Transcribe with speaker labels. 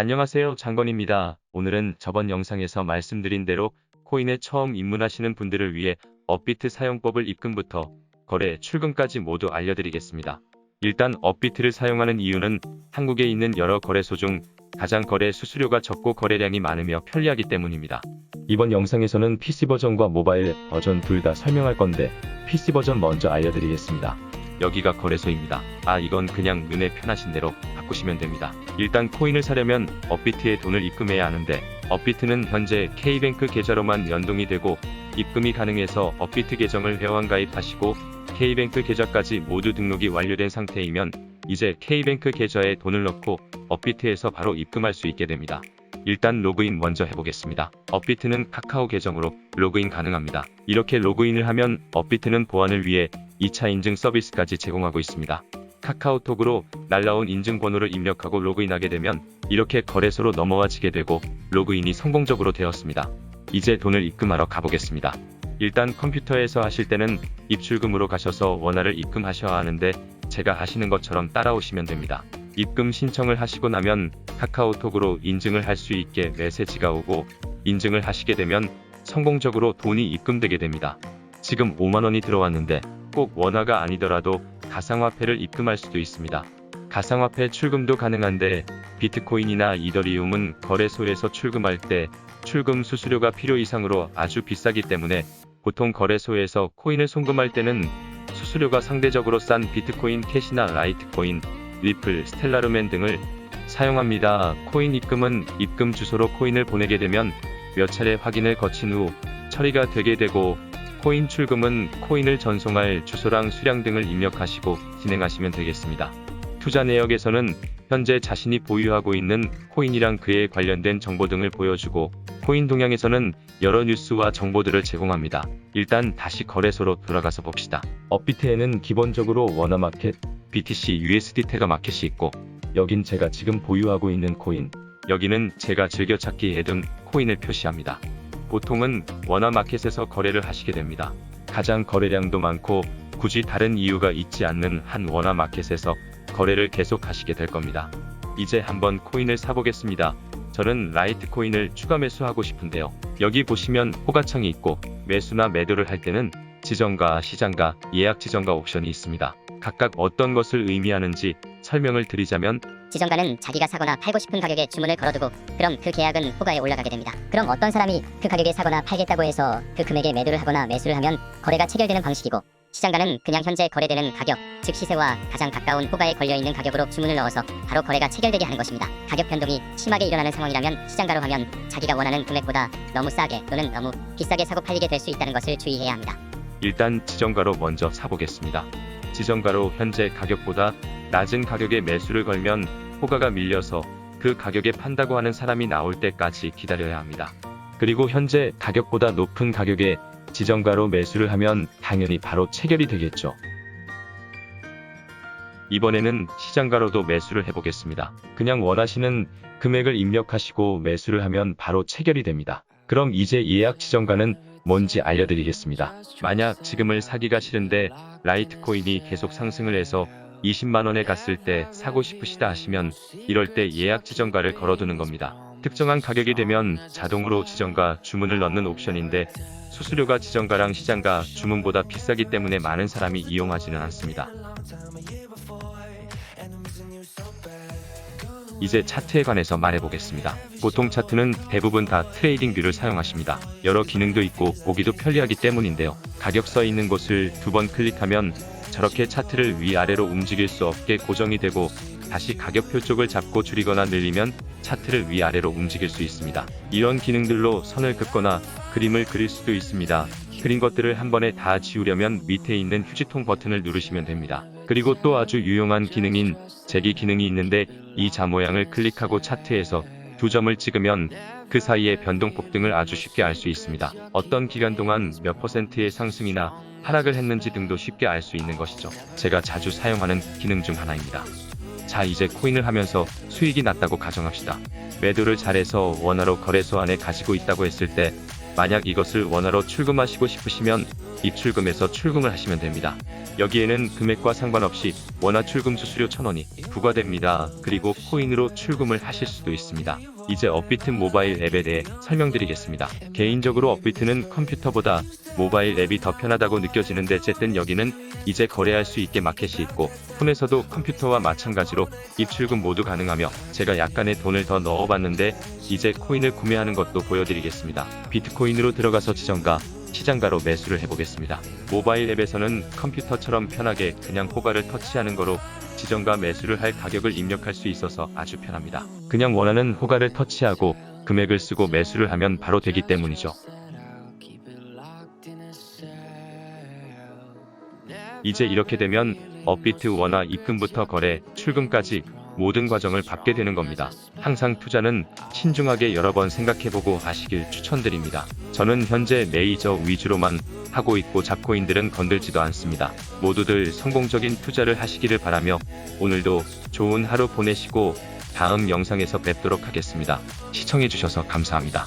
Speaker 1: 안녕하세요. 장건입니다. 오늘은 저번 영상에서 말씀드린 대로 코인에 처음 입문하시는 분들을 위해 업비트 사용법을 입금부터 거래, 출금까지 모두 알려드리겠습니다. 일단 업비트를 사용하는 이유는 한국에 있는 여러 거래소 중 가장 거래 수수료가 적고 거래량이 많으며 편리하기 때문입니다. 이번 영상에서는 PC 버전과 모바일 버전 둘 다 설명할 건데 PC 버전 먼저 알려드리겠습니다. 여기가 거래소입니다. 아 이건 그냥 눈에 편하신 대로 바꾸시면 됩니다. 일단 코인을 사려면 업비트에 돈을 입금해야 하는데 업비트는 현재 K뱅크 계좌로만 연동이 되고 입금이 가능해서 업비트 계정을 회원 가입하시고 K뱅크 계좌까지 모두 등록이 완료된 상태이면 이제 K뱅크 계좌에 돈을 넣고 업비트에서 바로 입금할 수 있게 됩니다. 일단 로그인 먼저 해보겠습니다. 업비트는 카카오 계정으로 로그인 가능합니다. 이렇게 로그인을 하면 업비트는 보안을 위해 2차 인증 서비스까지 제공하고 있습니다. 카카오톡으로 날라온 인증번호를 입력하고 로그인하게 되면 이렇게 거래소로 넘어와지게 되고 로그인이 성공적으로 되었습니다. 이제 돈을 입금하러 가보겠습니다. 일단 컴퓨터에서 하실 때는 입출금으로 가셔서 원화를 입금하셔야 하는데 제가 하시는 것처럼 따라오시면 됩니다. 입금 신청을 하시고 나면 카카오톡으로 인증을 할 수 있게 메시지가 오고 인증을 하시게 되면 성공적으로 돈이 입금되게 됩니다. 지금 5만원이 들어왔는데 꼭 원화가 아니더라도 가상화폐를 입금할 수도 있습니다. 가상화폐 출금도 가능한데 비트코인이나 이더리움은 거래소에서 출금할 때 출금 수수료가 필요 이상으로 아주 비싸기 때문에 보통 거래소에서 코인을 송금할 때는 수수료가 상대적으로 싼 비트코인 캐시나 라이트코인, 리플, 스텔라루멘 등을 사용합니다. 코인 입금은 입금 주소로 코인을 보내게 되면 몇 차례 확인을 거친 후 처리가 되게 되고 코인 출금은 코인을 전송할 주소랑 수량 등을 입력하시고 진행하시면 되겠습니다. 투자 내역에서는 현재 자신이 보유하고 있는 코인이랑 그에 관련된 정보 등을 보여주고 코인 동향에서는 여러 뉴스와 정보들을 제공합니다. 일단 다시 거래소로 돌아가서 봅시다. 업비트에는 기본적으로 원화마켓, BTC, USD 태가 마켓이 있고 여긴 제가 지금 보유하고 있는 코인, 여기는 제가 즐겨찾기 등 코인을 표시합니다. 보통은 원화 마켓에서 거래를 하시게 됩니다. 가장 거래량도 많고 굳이 다른 이유가 있지 않는 한 원화 마켓에서 거래를 계속 하시게 될 겁니다. 이제 한번 코인을 사보겠습니다. 저는 라이트 코인을 추가 매수하고 싶은데요. 여기 보시면 호가창이 있고 매수나 매도를 할 때는 지정가, 시장가, 예약 지정가 옵션이 있습니다. 각각 어떤 것을 의미하는지 설명을 드리자면
Speaker 2: 지정가는 자기가 사거나 팔고 싶은 가격에 주문을 걸어두고 그럼 그 계약은 호가에 올라가게 됩니다. 그럼 어떤 사람이 그 가격에 사거나 팔겠다고 해서 그 금액에 매도를 하거나 매수를 하면 거래가 체결되는 방식이고 시장가는 그냥 현재 거래되는 가격, 즉 시세와 가장 가까운 호가에 걸려있는 가격으로 주문을 넣어서 바로 거래가 체결되게 하는 것입니다. 가격 변동이 심하게 일어나는 상황이라면 시장가로 하면 자기가 원하는 금액보다 너무 싸게 또는 너무 비싸게 사고 팔리게 될 수 있다는 것을 주의해야 합니다.
Speaker 1: 일단 지정가로 먼저 사보겠습니다. 지정가로 현재 가격보다 낮은 가격에 매수를 걸면 호가가 밀려서 그 가격에 판다고 하는 사람이 나올 때까지 기다려야 합니다. 그리고 현재 가격보다 높은 가격에 지정가로 매수를 하면 당연히 바로 체결이 되겠죠. 이번에는 시장가로도 매수를 해보겠습니다. 그냥 원하시는 금액을 입력하시고 매수를 하면 바로 체결이 됩니다. 그럼 이제 예약 지정가는 뭔지 알려드리겠습니다. 만약 지금을 사기가 싫은데 라이트코인이 계속 상승을 해서 20만원에 갔을 때 사고 싶으시다 하시면 이럴 때 예약 지정가를 걸어두는 겁니다. 특정한 가격이 되면 자동으로 지정가 주문을 넣는 옵션인데 수수료가 지정가랑 시장가 주문보다 비싸기 때문에 많은 사람이 이용하지는 않습니다. 이제 차트에 관해서 말해보겠습니다. 보통 차트는 대부분 다 트레이딩 뷰를 사용하십니다. 여러 기능도 있고 보기도 편리하기 때문인데요. 가격 써 있는 곳을 두 번 클릭하면 저렇게 차트를 위아래로 움직일 수 없게 고정이 되고 다시 가격표 쪽을 잡고 줄이거나 늘리면 차트를 위아래로 움직일 수 있습니다. 이런 기능들로 선을 긋거나 그림을 그릴 수도 있습니다. 그린 것들을 한 번에 다 지우려면 밑에 있는 휴지통 버튼을 누르시면 됩니다. 그리고 또 아주 유용한 기능인 재기 기능이 있는데 이 자 모양을 클릭하고 차트에서 두 점을 찍으면 그 사이의 변동폭 등을 아주 쉽게 알 수 있습니다. 어떤 기간 동안 몇 퍼센트의 상승이나 하락을 했는지 등도 쉽게 알 수 있는 것이죠. 제가 자주 사용하는 기능 중 하나입니다. 자 이제 코인을 하면서 수익이 났다고 가정합시다. 매도를 잘해서 원화로 거래소 안에 가지고 있다고 했을 때 만약 이것을 원화로 출금하시고 싶으시면 입출금에서 출금을 하시면 됩니다. 여기에는 금액과 상관없이 원화 출금 수수료 1000원이 부과됩니다. 그리고 코인으로 출금을 하실 수도 있습니다. 이제 업비트 모바일 앱에 대해 설명드리겠습니다. 개인적으로 업비트는 컴퓨터보다 모바일 앱이 더 편하다고 느껴지는데 어쨌든 여기는 이제 거래할 수 있게 마켓이 있고 폰에서도 컴퓨터와 마찬가지로 입출금 모두 가능하며 제가 약간의 돈을 더 넣어봤는데 이제 코인을 구매하는 것도 보여드리겠습니다. 비트코인으로 들어가서 지정가, 시장가로 매수를 해보겠습니다. 모바일 앱에서는 컴퓨터처럼 편하게 그냥 호가를 터치하는 거로 지정가 매수를 할 가격을 입력할 수 있어서 아주 편합니다. 그냥 원하는 호가를 터치하고 금액을 쓰고 매수를 하면 바로 되기 때문이죠. 이제 이렇게 되면 업비트 원화 입금부터 거래, 출금까지 모든 과정을 밟게 되는 겁니다. 항상 투자는 신중하게 여러 번 생각해보고 하시길 추천드립니다. 저는 현재 메이저 위주로만 하고 있고 잡코인들은 건들지도 않습니다. 모두들 성공적인 투자를 하시기를 바라며 오늘도 좋은 하루 보내시고 다음 영상에서 뵙도록 하겠습니다. 시청해주셔서 감사합니다.